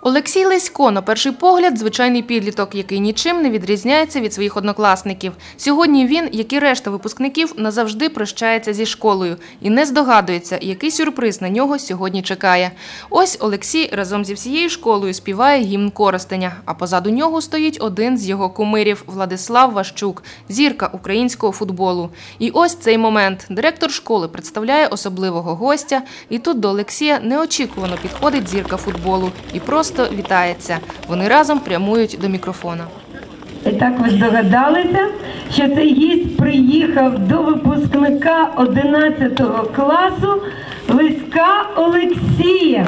Олексій Лесько, на перший погляд, звичайний підліток, який нічим не відрізняється від своїх однокласників. Сьогодні він, як і решта випускників, назавжди прощається зі школою і не здогадується, який сюрприз на нього сьогодні чекає. Ось Олексій разом зі всією школою співає гімн Коростеня, а позаду нього стоїть один з його кумирів Владислав Ващук, зірка українського футболу. І ось цей момент. Директор школи представляє особливого гостя, і тут до Олексія неочікувано підходить зірка футболу і просто вітається. Вони разом прямують до мікрофона. І так ви здогадалися, що цей гість приїхав до випускника 11 класу Лиська Олексія.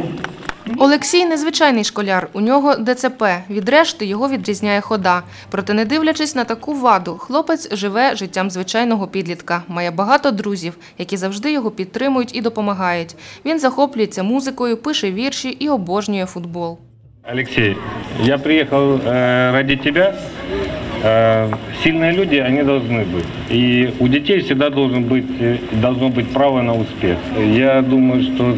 Олексій незвичайний школяр. У нього ДЦП. Від решти його відрізняє хода. Проте, не дивлячись на таку ваду, хлопець живе життям звичайного підлітка. Має багато друзів, які завжди його підтримують і допомагають. Він захоплюється музикою, пише вірші і обожнює футбол. Алексей, я приехал э, ради тебя. Э, сильные люди, они должны быть. И у детей всегда должен быть, э, должно быть право на успех. Я думаю, что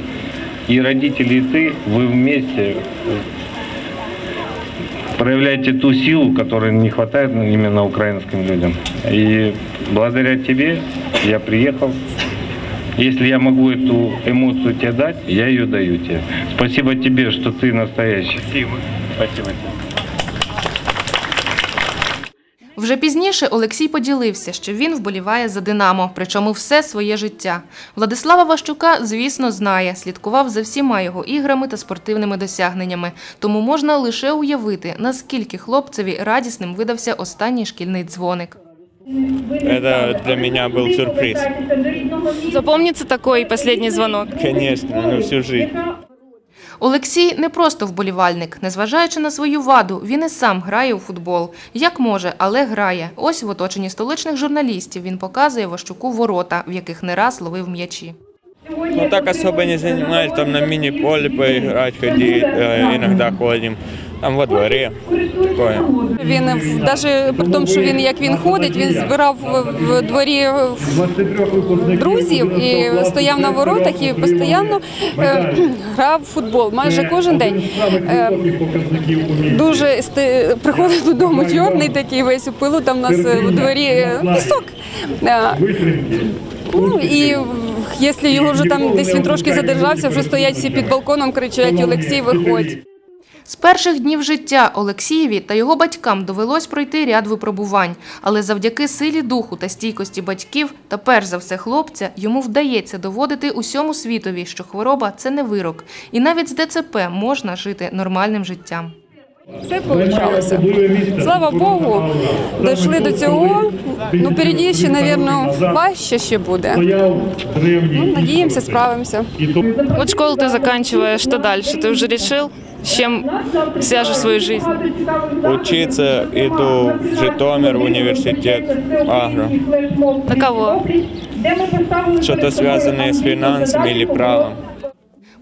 и родители, и ты, вы вместе э, проявляете ту силу, которой не хватает именно украинским людям. И благодаря тебе я приехал. Если я могу эту эмоцию тебе дать, я ее даю тебе. Спасибо тебе, что ты настоящий. Спасибо. Спасибо тебе. Вже пізніше Олексій поділився, що він вболіває за Динамо, причому все своє життя. Владислава Ващука, звісно, знає, слідкував за всіма його іграми та спортивними досягненнями. Тому можна лише уявити, наскільки хлопцеві радісним видався останній шкільний дзвоник. Это для меня был сюрприз. Запомниться такий останній дзвонок. Конечно, на всю жизнь. Олексій не просто вболівальник. Незважаючи на свою ваду, він і сам грає у футбол. Як може, але грає. Ось в оточенні столичних журналістів він показує Ващуку ворота, в яких не раз ловив м'ячі. Ну так особо не занимались, там на мини-поле поиграть ходить, э, иногда ходим, там во дворе, такое. Він навіть при тому, що він як він ходить, він збирав в- дворі друзів і стояв на воротах і постійно е, грав в футбол майже кожен день. Е, дуже приходить додому чорний такий весь у пилу. Там у нас е, в дворі е, пісок. Е, Ну і якщо його вже там десь він трошки задержався, вже стоять всі під балконом, кричать Олексій, виходь. З перших днів життя Олексієві та його батькам довелось пройти ряд випробувань, але завдяки силі духу та стійкості батьків та перш за все хлопця йому вдається доводити усьому світові, що хвороба це не вирок, і навіть з ДЦП можна жити нормальним життям. Все получалося. Слава Богу, дійшли до цього. Ну, впереді ще, мабуть, важче ще буде. Ну, надіємося, справимося. От школу ти закінчуєш, що далі? Ти вже вирішив, з чим зв'яжеш свою життя? Учиться иду в Житомир, в университет, агро. На кого? Что-то связанное с финансами или правом.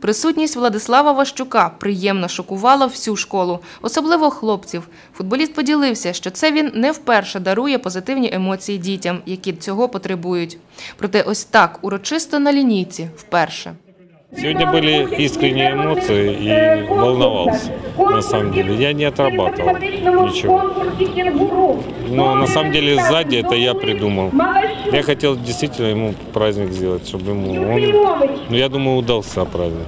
Присутність Владислава Ващука приємно шокувала всю школу, особливо хлопців. Футболіст поділився, що це він не вперше дарує позитивні емоції дітям, які цього потребують. Проте ось так урочисто на лінійці вперше. Сегодня были искренние эмоции и волновался, на самом деле. Я не отрабатывал ничего. Но на самом деле сзади это я придумал. Я хотел действительно ему праздник сделать, чтобы ему он, ну я думаю, удался праздник.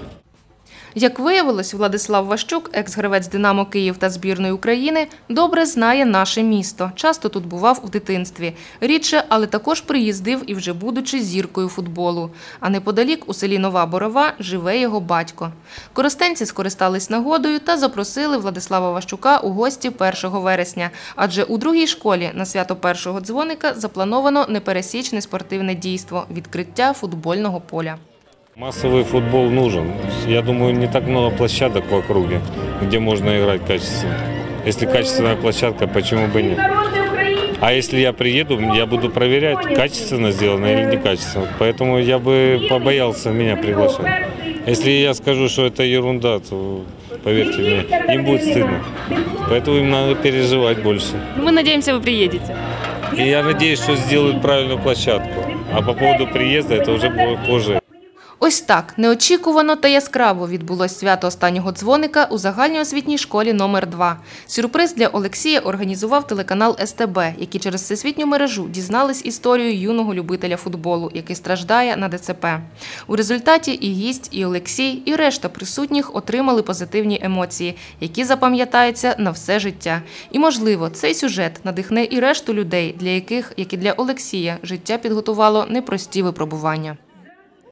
Як виявилось, Владислав Ващук, екс-гравець Динамо Київ та збірної України, добре знає наше місто. Часто тут бував у дитинстві. Рідше, але також приїздив і вже будучи зіркою футболу. А неподалік у селі Нова Борова живе його батько. Коростенці скористались нагодою та запросили Владислава Ващука у гості 1 вересня. Адже у другій школі на свято першого дзвоника заплановано непересічне спортивне дійство відкриття футбольного поля. Массовый футбол нужен. Я думаю, не так много площадок в округе, где можно играть качественно. Если качественная площадка, почему бы нет? А если я приеду, я буду проверять, качественно сделано или некачественно. Поэтому я бы побоялся меня приглашать. Если я скажу, что это ерунда, то поверьте мне, им будет стыдно. Поэтому им надо переживать больше. Ми надіємося, ви приїдете. И я надеюсь, что сделают правильную площадку. А по поводу приезда это уже будет позже. Ось так неочікувано та яскраво відбулось свято останнього дзвоника у загальноосвітній школі номер 2 Сюрприз для Олексія організував телеканал СТБ, які через всесвітню мережу дізнались історію юного любителя футболу, який страждає на ДЦП. У результаті і гість, і Олексій, і решта присутніх отримали позитивні емоції, які запам'ятаються на все життя. І можливо, цей сюжет надихне і решту людей, для яких, як і для Олексія, життя підготувало непрості випробування.